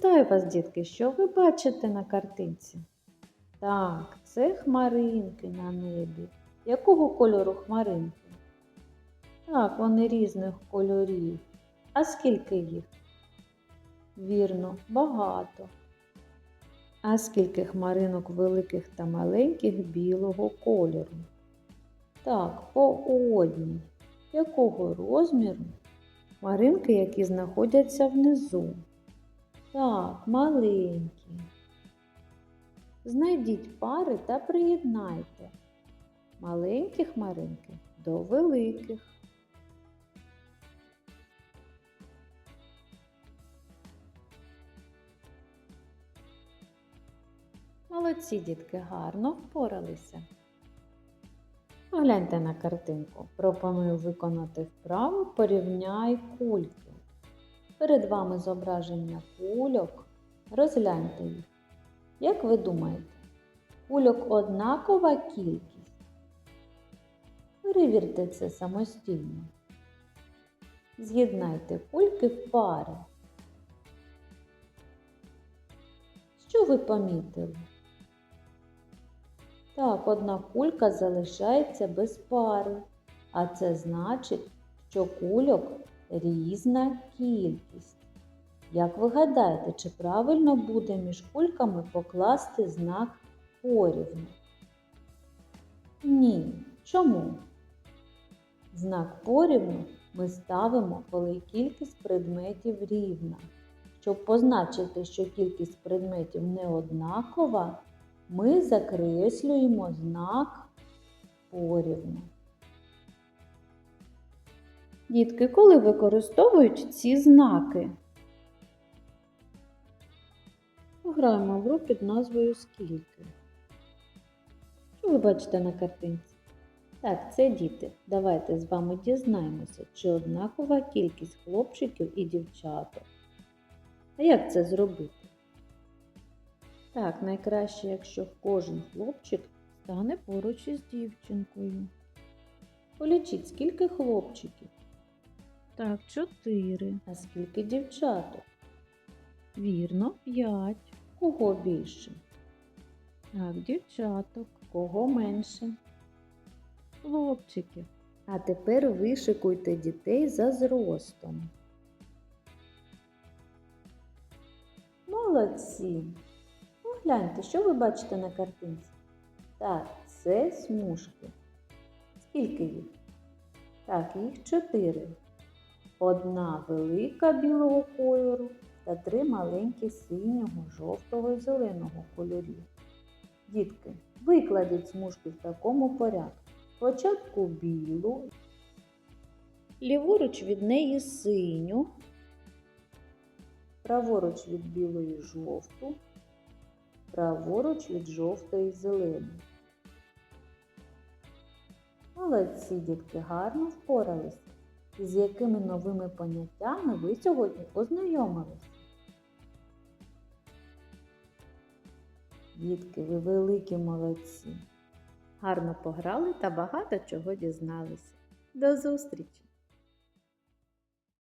Вітаю вас, дітки! Що ви бачите на картинці? Так, це хмаринки на небі. Якого кольору хмаринки? Так, вони різних кольорів. А скільки їх? Вірно, багато. А скільки хмаринок великих та маленьких білого кольору? Так, по одній. Якого розміру? Хмаринки, які знаходяться внизу. Так, маленькі. Знайдіть пари та приєднайте маленькі хмаринки до великих. Молодці, дітки, гарно впоралися. Погляньте на картинку. Пропоную виконати вправу порівняй кульки. Перед вами зображення кульок. Розгляньте їх. Як ви думаєте, кульок однакова кількість? Перевірте це самостійно. З'єднайте кульки в пари. Що ви помітили? Так, одна кулька залишається без пари, а це значить, що кульок різна кількість. Як ви гадаєте, чи правильно буде між кульками покласти знак порівну? Ні. Чому? Знак порівну ми ставимо, коли кількість предметів рівна. Щоб позначити, що кількість предметів не однакова, ми закреслюємо знак порівну. Дітки, коли використовують ці знаки? Пограємо в гру під назвою Скільки. Що ви бачите на картинці? Так, це діти. Давайте з вами дізнаємося, чи однакова кількість хлопчиків і дівчаток. А як це зробити? Так, найкраще, якщо кожен хлопчик стане поруч із дівчинкою. Полічіть, скільки хлопчиків? Так, чотири. А скільки дівчаток? Вірно, п'ять. Кого більше? Так, дівчаток. Кого менше? Хлопчиків. А тепер вишикуйте дітей за зростом. Молодці. Погляньте, що ви бачите на картинці? Так, це смужки. Скільки їх? Так, їх чотири. Одна велика білого кольору та три маленькі синього, жовтого і зеленого кольорів. Дітки, викладіть смужки в такому порядку. Спочатку білу, ліворуч від неї синю, праворуч від білої жовту, праворуч від жовтої зелену. Молодці, дітки, гарно впоралися. З якими новими поняттями ви сьогодні ознайомились. Дітки, ви великі молодці. Гарно пограли та багато чого дізналися. До зустрічі!